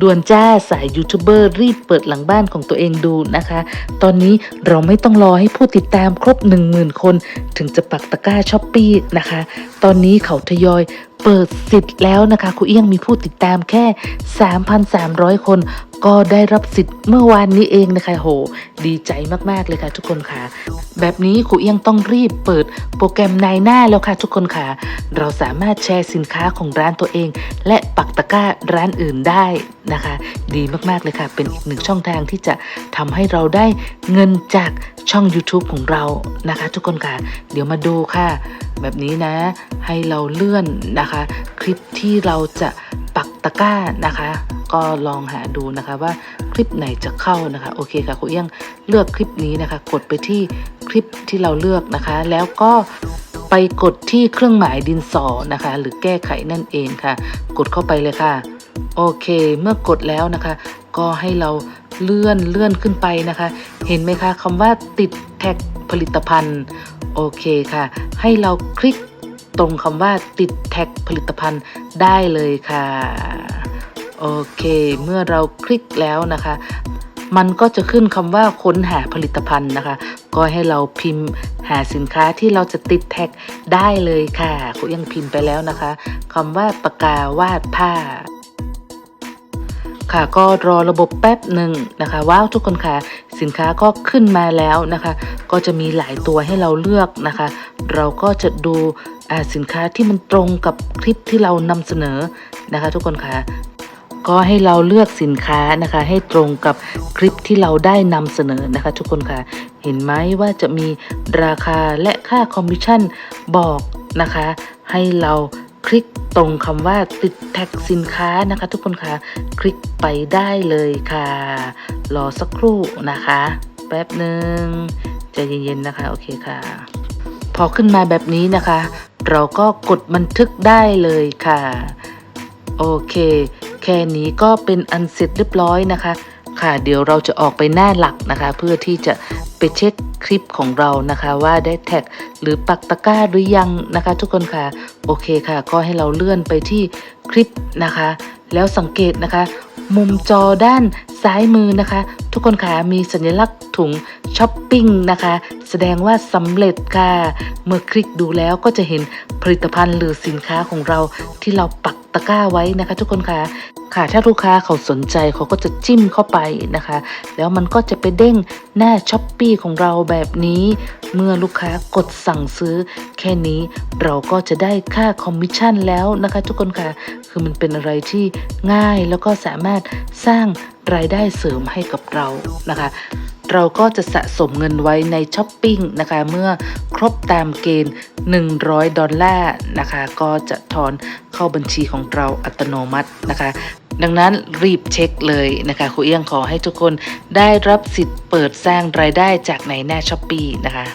ด่วนจ้าสายยูทูบเบอร์รีบเปิดหลังบ้านของตัวเองดูนะคะ ตอนนี้เราไม่ต้องรอให้ผู้ติดตามครบ 10,000 คน ถึงจะปักตะกร้าช้อปปี้นะคะ ตอนนี้เขาทยอย เปิดสิทธิ์แล้วนะคะครูเอี้ยงมีผู้ติดตามแค่ 3,300 คน ก็ได้รับสิทธิ์เมื่อวานนี้เองนะคะโห ดีใจมากๆเลยค่ะทุกคนค่ะ แบบนี้ครูเอี้ยงต้องรีบเปิดโปรแกรมนายหน้าแล้วค่ะทุกคนค่ะ เราสามารถแชร์สินค้าของร้านตัวเอง และปักตะกร้าร้านอื่นได้นะคะ ดีมากๆเลยค่ะ เป็นอีกหนึ่งช่องทางที่จะทำให้เราได้เงินจาก ช่อง YouTube ของเรานะคะ ทุกคนค่ะ เดี๋ยวมาดูค่ะ แบบนี้นะ ให้เราเลื่อนนะคะ คลิปที่เราจะปักตะกร้านะคะ ก็ลองหาดูนะคะว่าคลิปไหนจะเข้านะคะ โอเคค่ะครูเอี้ยงเลือกคลิปนี้นะคะ กดไปที่คลิปที่เราเลือกนะคะ แล้วก็ไปกดที่เครื่องหมายดินสอนะคะ หรือแก้ไขนั่นเองค่ะ กดเข้าไปเลยค่ะ โอเค เมื่อกดแล้วนะคะ ก็ให้เรา เลื่อนเลื่อนขึ้นไปนะคะ เห็นไหมคะคำว่าติดแท็กผลิตภัณฑ์ โอเคค่ะ ให้เราคลิกตรงคำว่าติดแท็กผลิตภัณฑ์ได้เลยค่ะ โอเค เมื่อเราคลิกแล้วนะคะ มันก็จะขึ้นคำว่าค้นหาผลิตภัณฑ์นะคะ ก็ให้เราพิมพ์หาสินค้าที่เราจะติดแท็กได้เลยค่ะคุณยังพิมพ์ไปแล้วนะคะคำว่าปากกาวาดผ้า ค่ะก็รอระบบแป๊บหนึ่งนะคะว้าวทุกคนค่ะสินค้าก็ขึ้นมาแล้วนะคะ ก็จะมีหลายตัวให้เราเลือกนะคะ เราก็จะดูอ่าสินค้าที่มันตรงกับคลิปที่เรานำเสนอนะคะ ทุกคนค่ะก็ให้เราเลือกสินค้านะคะ ให้ตรงกับคลิปที่เราได้นำเสนอนะคะ ทุกคนค่ะ เห็นไหมว่าจะมีราคาและค่าคอมมิชชั่นบอกนะคะ ให้เราคลิก ตรงคำว่าติดแท็กสินค้านะคะทุกคนค่ะคลิกไปได้เลยค่ะ รอสักครู่นะคะ แป๊บหนึ่งใจเย็นๆนะคะ โอเคค่ะ พอขึ้นมาแบบนี้นะคะ เราก็กดบันทึกได้เลยค่ะ โอเค แค่นี้ก็เป็นอันเสร็จเรียบร้อยนะคะ ค่ะ เดี๋ยวเราจะออกไปหน้าหลักนะคะ เพื่อที่จะไปเช็คคลิปของเรานะคะว่าได้แท็กหรือปักตะกร้าหรือยังนะคะ ทุกคนค่ะ โอเคค่ะ ก็ให้เราเลื่อนไปที่คลิปนะคะ แล้วสังเกตนะคะ มุมจอด้านซ้ายมือนะคะ ทุกคนค่ะมีสัญลักษณ์ถุงช้อปปิ้งนะคะ แสดงว่าสำเร็จค่ะ เมื่อคลิกดูแล้วก็จะเห็นผลิตภัณฑ์หรือสินค้าของเราที่เราปักตะกร้าไว้นะคะ ทุกคนค่ะค่ะถ้าลูกค้าเขาสนใจเขาก็จะจิ้มเข้าไปนะคะ แล้วมันก็จะไปเด้งหน้าช้อปปีของเราแบบนี้ เมื่อลูกค้ากดสั่งซื้อ แค่นี้เราก็จะได้ค่าคอมมิชชั่นแล้วนะคะ ทุกคนค่ะ คือมันเป็นอะไรที่ง่ายแล้วก็สามารถสร้างรายได้เสริมให้กับเรานะคะ เราก็จะสะสมเงินไว้ในช้อปปิ้งนะคะ เมื่อครบตามเกณฑ์ 100 ดอลลาร์นะคะ ก็จะถอนเข้าบัญชีของเราอัตโนมัตินะคะดังนั้นรีบเช็คเลยนะคะครูเอี้ยงขอให้ทุกคนได้รับสิทธิ์เปิดสร้างรายได้จากในหน้าช้อปปีนะคะ